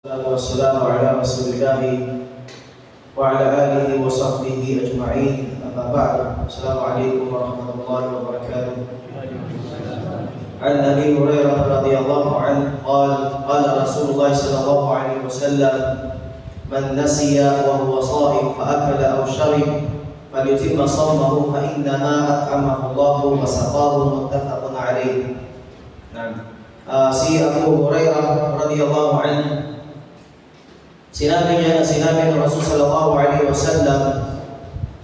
والسلام على رسول الله وعلى آله وصحبه أجمعين. أما بعد السلام عليكم ورحمة الله وبركاته. عن أبي هريرة رضي الله عنه قال قال رسول الله صلى الله عليه وسلم من نسي وهو صائم فأكل أو شرب فليتم صومه فإنما أطعمه الله وسقاه متفق عليه. نعم. آه si Abu Hurairah radhiyallahu anhu Sinabi niya na sinabi ng Rasul sallallahu alaihi wasallam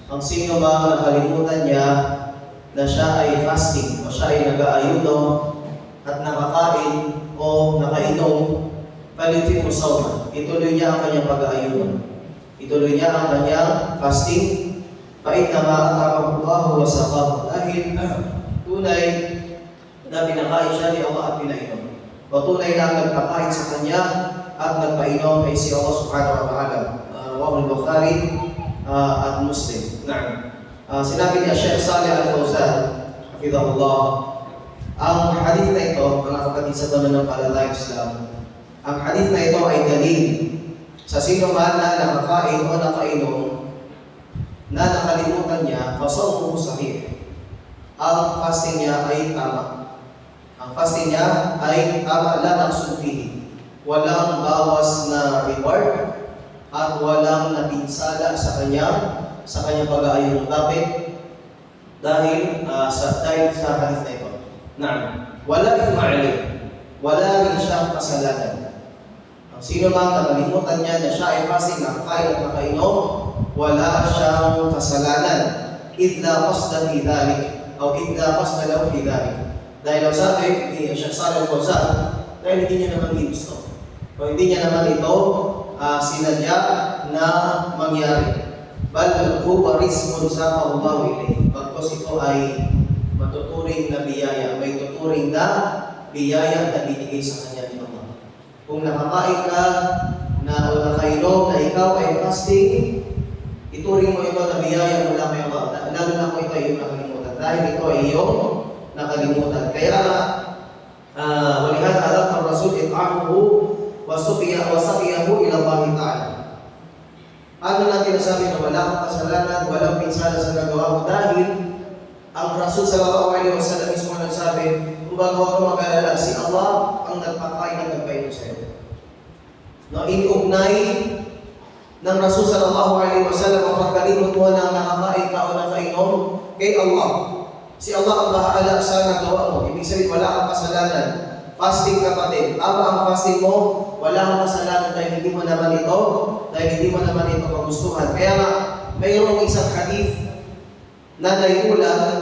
ang sino ba nakalimutan niya na siya ay fasting o siya ay nag-aayuno at nakakain o nakainom palitin mo sawma. Ituloy niya ang kanyang pag-aayuno. Ituloy niya ang kanyang fasting. Pait na maatamakullahu wa saqahu. Dahil tunay na pinakain siya ni Allah at pinainom. O tunay na nagpakain sa kanya at nagpainom ay si Allah subhanahu wa ta'ala. Uh, Bukhari uh, at Muslim. Na'am. Uh, sinabi niya Sheikh Saleh Al-Fawzan, Hafidahullah, ang hadith na ito, mga kapatid sa pananampalatayang Islam, ang hadith na ito ay dalil sa sino man na nakakain o nakainom na nakalimutan niya, fasawmuhu sahih. Ang fasting niya ay tama. Ang fasting niya ay tama, la naqsun fihi walang bawas na reward at walang napinsala sa kanya sa kanyang pag-aayon. Bakit? Dahil uh, sa dahil sa hadith na ito. Na'am. Wala ithma alayh. Wala rin siyang kasalanan. Ang sino man nakalimutan niya na siya ay fasting, nakakain at nakainom, wala siyang kasalanan. Idla qasda fi dhalik o idla qasda lahu fi dhalik. Dahil ang sabi ni Sheikh Salih Al-Fawzan, dahil hindi niya naman gusto. O hindi niya naman ito uh, sinadya na mangyari. Bal huwa rizqun sa Allah ilayhi. Pagkos ito ay matuturing na biyaya, may tuturing na biyaya na binigay sa kanya ni Allah. Kung nakakain ka na o nakainom na ikaw ay fasting, ituring mo ito na biyaya mula kay Allah. Lalo na kung ito ay iyong nakalimutan. Dahil ito ay iyong nakalimutan. Kaya, uh, walihada alam ang Rasul it'amuhu wasuqiya wasaqiyahu ila Allah Ta'ala. Ano natin nasabi na wala kang kasalanan, walang pinsala sa nagawa mo dahil ang Rasul sallallahu alaihi wasallam mismo nagsabi, kung bago ako mag-alala, si Allah ang nagpakain at nagpainom sa iyo. No, iniugnay ng Rasul sallallahu alaihi wasallam ang pagkalimot mo na nakakain ka o nakainom kay Allah. Si Allah ang bahala sa nagawa mo. Ibig sabihin, wala kang kasalanan. Fasting kapatid. Tama ang fasting mo, wala kang kasalanan dahil hindi mo naman ito, dahil hindi mo naman ito magustuhan. Kaya nga, mayroong isang hadith na naiulat,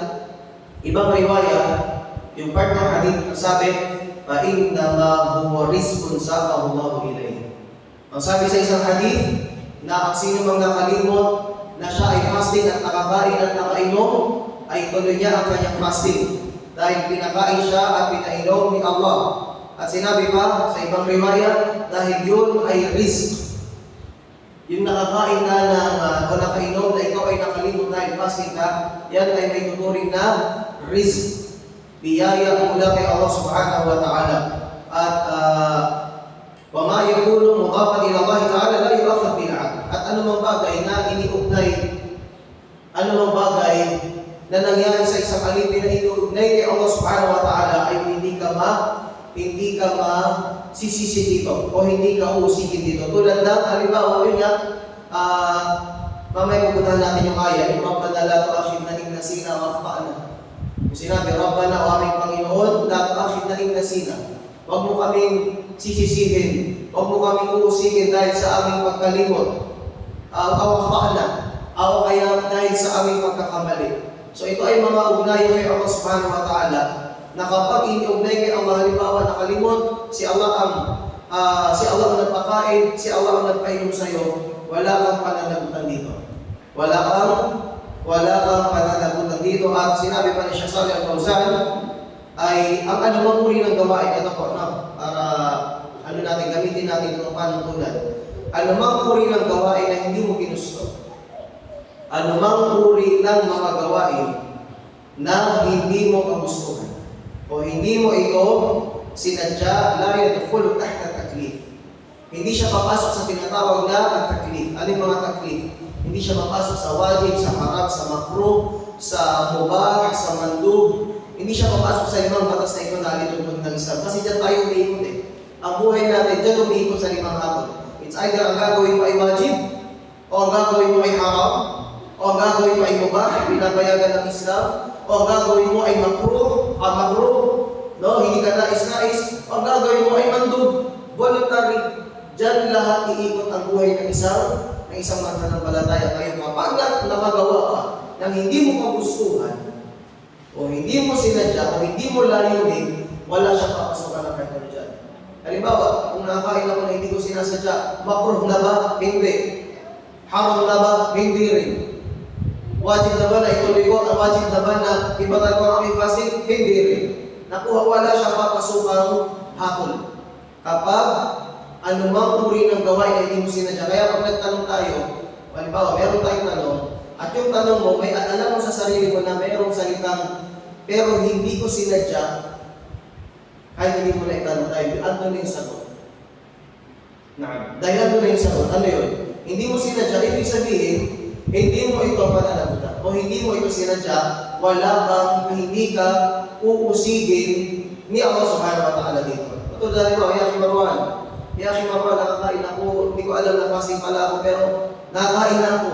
ibang riwaya, yung part ng hadith, sabi, فَإِنَّمَا هُوَ رِزْقٌ سَاقَهُ اللَّهُ إِلَيْهِ Ang sabi sa isang hadith, na ang sino mang nakalimot na siya ay fasting at nakakain at nakainom, ay tuloy niya ang kanyang fasting dahil pinakain siya at pinainom ni Allah. At sinabi pa sa ibang riwaya, dahil yun ay risk. Yung nakakain na ng uh, o nakainom na ikaw ay nakalimot dahil fasting ka, yan ay may tuturing na risk. Biyaya mula kay Allah subhanahu wa ta'ala. Ma hindi ka ma sisisi dito o hindi ka uusikin dito. Tulad ng halimbawa yun nga, uh, mamaya pupuntahan natin yung kaya, yung Rabbana la tu'akhid na in nasina wa akhtana. Yung sinabi, Rabbana o aming Panginoon, la tu'akhid na in nasina. Huwag mo kaming sisisihin. Huwag mo kaming uusikin dahil sa aming pagkalimot. Uh, awakana. O kaya dahil sa aming pagkakamali. So ito ay mga ugnayan kay Allah subhanahu wa ta'ala na kapag iniugnay kay Allah, halimbawa nakalimot, si Allah ang uh, si Allah ang nagpakain, si Allah ang nagpainom sa iyo, wala kang pananagutan dito. Wala kang wala kang pananagutan dito at sinabi pa ni Sheikh Salih Al-Fawzan ay ang anumang uri ng gawain ito po no, para ano natin gamitin natin itong panuntunan. Anumang uri ng gawain na hindi mo ginusto. Anumang uri ng mga gawain na hindi mo kagustuhan o hindi mo ito sinadya la yadkhulu tahta taklif. Hindi siya papasok sa tinatawag na taklif. Ano mga taklif? Hindi siya papasok sa wajib, sa haram, sa makruh, sa mubah, sa mandub. Hindi siya papasok sa limang batas na ito na alitungkod ng Islam. Kasi dyan tayo umiikot eh. Ang buhay natin, dyan umiikot sa limang hakot. It's either ang gagawin mo ay wajib, o ang gagawin mo ay haram, o ang gagawin mo ay mubah, binabayagan ng Islam, o ang gagawin mo ay makruh, ang makruh, no, hindi ka nais-nais, ang gagawin mo ay mandub, voluntary. Diyan lahat iikot ang buhay ng isang ng isang mananampalataya. Kaya kapag na- nakagawa ka ng hindi mo kagustuhan, o hindi mo sinadya, o hindi mo layunin, wala siyang papasukan ng kahit ano dyan. Halimbawa, kung nakakain ako na hindi ko sinasadya, makruh na ba? Hindi. Haram na ba? Hindi rin. Wajib na ba na ituloy ko? Ang wajib na ba na ibatan ko ang aming fasting? Hindi rin. Nakuha, wala siyang papasukang hakol. Kapag anumang uri ng gawain na hindi mo sinadya. Kaya pag nagtanong tayo, halimbawa, meron tayong tanong, at yung tanong mo, may alam mo sa sarili mo na mayroong salitang, pero hindi ko sinadya, kahit hindi mo na itanong tayo, ano na yung sagot? Na, dahil ano na yung sagot, ano yun? Hindi mo sinadya, ibig sabihin, hindi mo ito pananagutan. O hindi mo ito sinadya, wala kang, hindi ka uusigin ni Allah subhanahu wa ta'ala dito. Ito dahil mo, Yaki Marwan, Yaki Marwan, nakakain ako, hindi ko alam na fasting pala ako, pero nakakain na ako.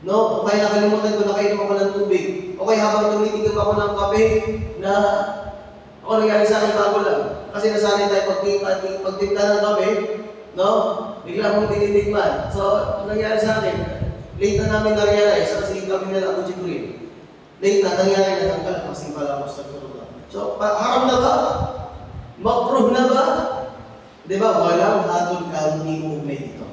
No? O kaya nakalimutan ko, nakainom ako ng tubig. O kaya habang tumitigil ako ng kape, na ako nangyari sa akin bago lang. Kasi nasanay tayo pag, pag, pagtimpla ng kape, no? Bigla akong tinitigman. So, ang nangyari sa akin, late na namin na-realize, kasi kami na ako Jibril. Late na, nangyari na ng kalapasing pala ako sa tulog. So, haram na ba? Makruh na ba? Di ba? Walang hatol kang iugnay dito.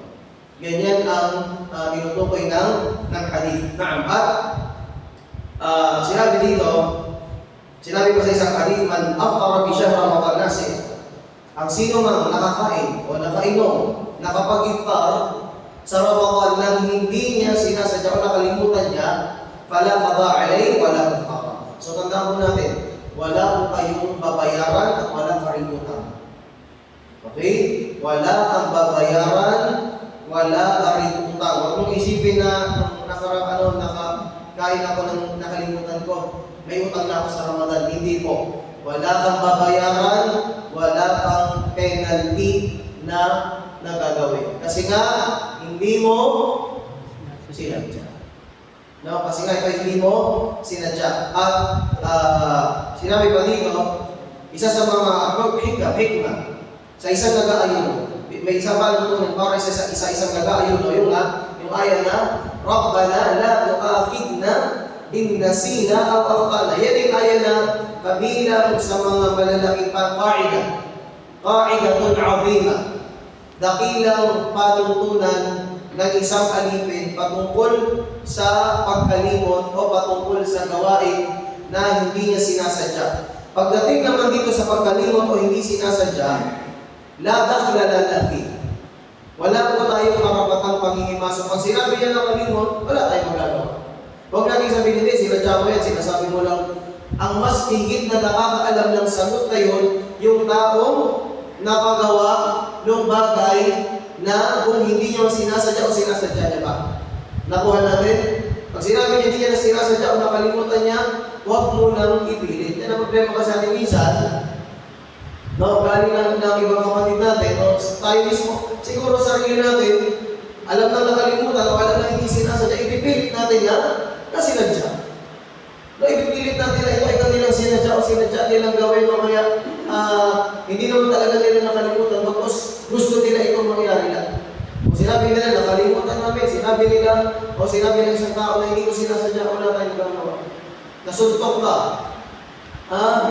Ganyan ang uh, tinutukoy ng, ng hadith. Naam. At uh, sinabi dito, sinabi ko sa isang hadith, man aftara bi shahr Ramadan nasi. Ang sino mang nakakain o nakainom, nakapag-iftar sa Ramadan nang hindi niya sinasadya o nakalimutan niya, fala qada alayhi wala kafara. So tandaan mo natin, wala po kayong babayaran at wala ka rin utang. Okay? Wala kang babayaran, wala ka rin utang. Huwag mong isipin na nakarang ano, nakakain ako ng nakalimutan ko, may utang na ako sa Ramadan. Hindi po. Wala kang babayaran, wala kang penalty na nagagawin. Kasi nga, hindi mo sinadya. No, kasi nga ito hindi mo sinadya. At ah, sinabi pa dito, isa sa mga hikmah, hikmah, sa isang nag-aayon, may isa pa doon para sa isa, isa isang nag-aayon, no, yung yung aya na, Rabbana la tu'akhidna in nasina aw akhtana. Yan yung aya na kabilang sa mga malalaking pang-qaida. Qaidatun azima. Dakilang patuntunan ng isang alipin patungkol sa pagkalimot o patungkol sa gawain na hindi niya sinasadya. Pagdating naman dito sa pagkalimot o hindi sinasadya, la dakhla fi. Wala po tayong karapatang panghihimasok. Pag sinabi niya ng kalimot, wala tayong magagawa. Huwag natin sabihin, hindi, sinadya mo yan, sinasabi mo lang. Ang mas higit na nakakaalam ng sagot na yun, yung taong nakagawa ng bagay na kung hindi niya sinasadya o sinasadya niya ba. Nakuha natin? Pag sinabi niya hindi niya na sinasadya o nakalimutan niya, huwag mo nang ipilit. Yan ang problema kasi ating minsan, No, galing ng, ng ibang kapatid natin, o tayo mismo, siguro sarili natin, alam na nakalimutan o alam na hindi sinasadya, ipipilit natin na sinadya. No, ipipilit natin na ito ay kanilang sinadya o sinadya nilang gawin o kaya ah, hindi naman talaga nila nakalimutan, tapos gusto nila itong mangyari lang. O sinabi nila, nakalimutan namin, sinabi nila, o sinabi ng isang tao na hindi ko sinasadya, wala tayong gagawa. Nasuntok ka. Ah,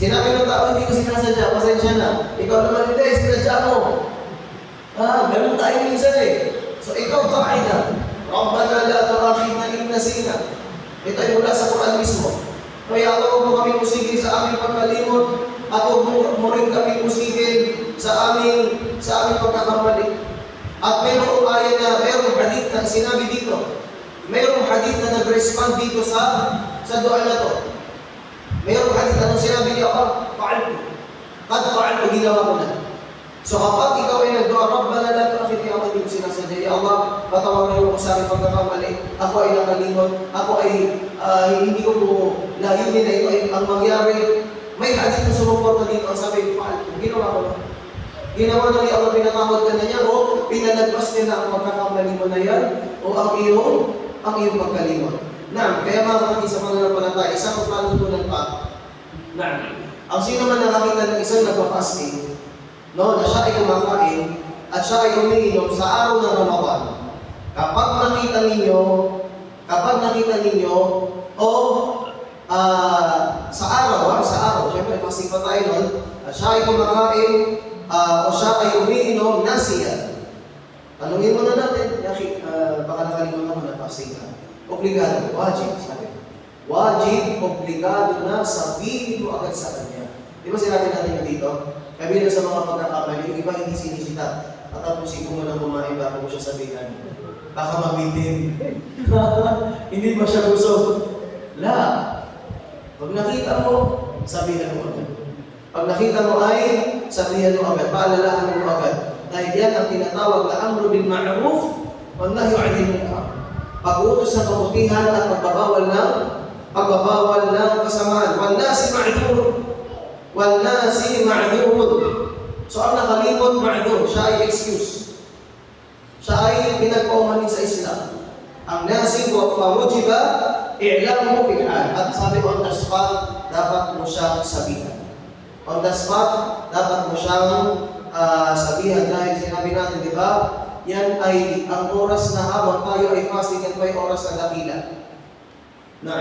Sinabi ng tao, hindi ko sinasadya, pasensya na. Ikaw naman hindi, sinadya mo. Ah, ganun tayo minsan eh. So ikaw, kaida. Rabbana la tu'akhidna in nasina. Ito ay mula sa Quran mismo. Kaya huwag mo kami musigin sa aming pagkalimot at huwag mo, rin kami musigin sa aming sa aming pagkakamali. At mayroong aya na, mayroong hadith na sinabi dito. Mayroong hadith na nag-respond dito sa sa dua na to. Mayroong hadith anong sinabi niya ako, fa'altu. Kad fa'altu, ginawa ko na. So kapag ikaw ay nagdoa, Rabbana la tu'akhidni ako hindi ko sinasadya. Ya Allah, patawarin mo ko sa aking pagkakamali. Ako ay nakalimot. Ako ay ah, hindi ko po layunin na ito ay ang mangyari. May hadith na sumuporta dito. Sabi, "Paal, ginawa ko na. Ginawa na ni Allah, pinatawad ka na niya, o pinalagpas niya na ang pagkakamali mo na yan, o ang iyong, ang iyong pagkalimot. Na, kaya mga kapatid sa mga napanatay, isang pagpanutunan pa, na, ang sino man nakakita ng isang nagpa-fasting, no, na siya ay kumakain, at siya ay umiinom sa araw ng Ramadan, kapag nakita ninyo, kapag nakita ninyo, o ah, sa araw, ah, sa araw, syempre fasting pa tayo nun, at siya ay kumakain, ah, o siya ay umiinom, nasiya. Tanungin mo na natin, Yaki, uh, baka nakalimutan mo na fasting ka. Obligado, wajib, sabi. Wajib, obligado na sabihin mo agad sa kanya. Di ba sinabi natin dito? Kabilang sa mga pagkakamali, yung iba hindi sinisita. At tapusin ko mo na kumain bago mo siya sabihan. Baka mabitin. hindi ba siya gusto? La. Pag nakita mo, sabihan mo agad. Pag nakita mo ay, sabihan mo agad. Paalalahan mo agad. Dahil yan ang tinatawag na amro bil ma'ruf wa nahyu 'anil munkar. Pag-utos ng kabutihan at pagbabawal ng pagbabawal ng kasamaan. Wan nasi ma'dhur. Wan nasi ma'dhur. So ang nakalimot ma'dhur, siya ay excuse. Siya ay pinagpaumanin sa Islam. Ang nasi wa famujiba i'lamu fil hal. At sabi on the spot, dapat mo siyang sabihan. On the spot, dapat mo siyang ah, sabihan dahil sinabi natin, di ba? Yan ay ang oras na habang tayo ay fasting, yan ay oras na dakila. Na,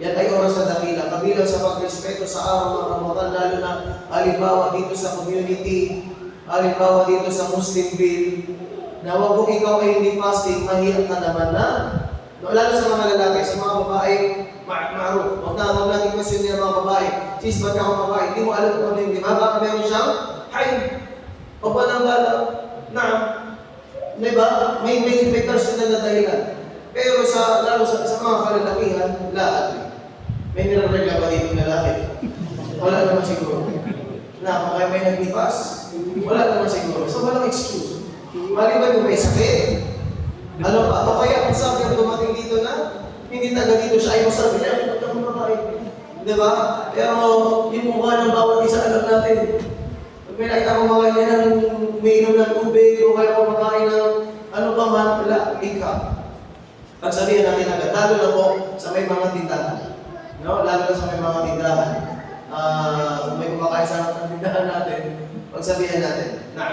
yan ay oras na dakila. Kabilang sa pagrespeto sa araw ng Ramadan, lalo na halimbawa dito sa community, halimbawa dito sa Muslim bill, na wag kung ikaw ay hindi fasting, mahirap ka naman na. No, lalo sa mga lalaki, sa mga babae, ma maruf. Huwag na, huwag natin question niya mga babae. Sis, ba't ka babae? Hindi mo alam kung ano yung di ba? Baka meron siyang haid. O ba nang galaw? Na, di ba? May, may, may personal na dahilan. Pero sa, lalo sa, sa mga kalalakihan, lahat. May niraregla ba dito na lalaki? Wala naman siguro. Na, kung may naglifas, wala naman siguro. So, walang excuse. Maliban kung may sakit, ano pa? O kaya kung sabi ang dumating dito na, hindi taga dito siya ay masabi niya, ay, ba't ako makain? Di ba? Pero yung mukha ng bawat isa alam natin. Pag may nakita ko mga ng umiinom ng tubig o kaya kumakain ng ano ba man, wala, ika. Pagsabihan natin agad, lalo na po sa may mga tindahan. No? Lalo na sa may mga tindahan. Ah, kung may kumakain sa tindahan natin, pagsabihan natin, na.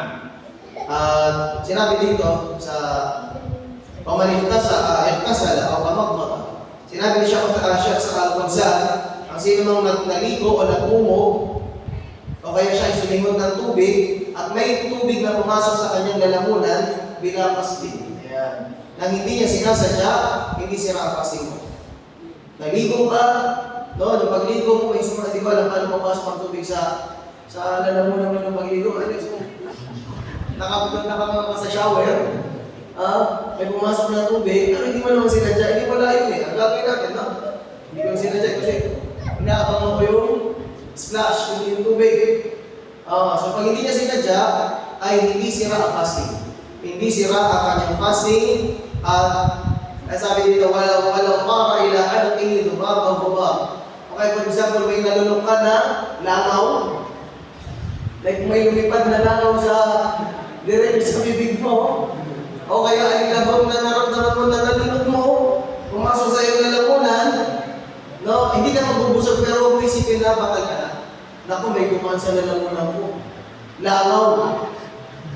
At sinabi dito sa pamanifta sa uh, iktasala o kamagmata. Sinabi ni siya uh, siya sa Al-Qadsan, ang sino mang naligo o nagumo o kaya siya ay sumingon ng tubig at may tubig na pumasok sa kanyang lalamunan, binakas din. Ayan. Nang hindi niya sinasadya, hindi sira ang fasting mo. Naligo ka, no, nung pagligo mo, may sumunod, di ba, alam paano pumasok ang tubig sa sa lalamunan mo nung pagligo, ano yung nakapunod na ka sa shower, ah, may pumasok na tubig, pero hindi mo naman sinadya, hindi pala yun eh. Ang gagawin natin, no? Hindi ko sinadya kasi inaabangan ko yung splash, yung, yung tubig. Ah, so pag hindi niya sinadya, ay hindi sira ang fasting. Hindi sira ang kanyang fasting at ay sabi dito, wala walang para ila anqihi dumab ang baba. Okay, for example, may nalunok ka na langaw, like may lumipad na langaw sa direct sa bibig mo, o kaya ay labang na naramdaman mo na nalunok mo, pumasok sa iyong lalamunan, no, hindi ka magbubusog pero huwag isipin na bakal ka na. Naku, may kumaan sa lalamunan mo. Langaw.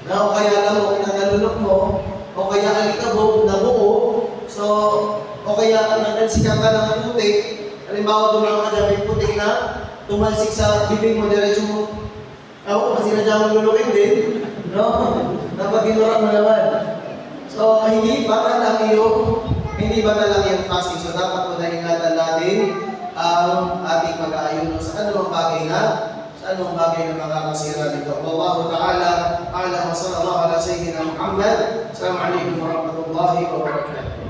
Na, o kaya lamok na nalunok mo, o kaya alikabok na buo, so, o kaya nanansikan ka ng putik, halimbawa dumaan ka dyan, may putik na tumalsik sa bibig mo, diretso mo, ako, kasi nadya mo lulukin din, no? Dapat ginurak mo naman. So, hindi bata lang yung, hindi bata lang yung fasting. So, dapat mo na ingatan natin ang ating pag-aayon sa anumang bagay na أسألهم ما بين مغانا سيرانك والله تعالى أعلم وصلى الله على سيدنا محمد. السلام عليكم ورحمة الله وبركاته.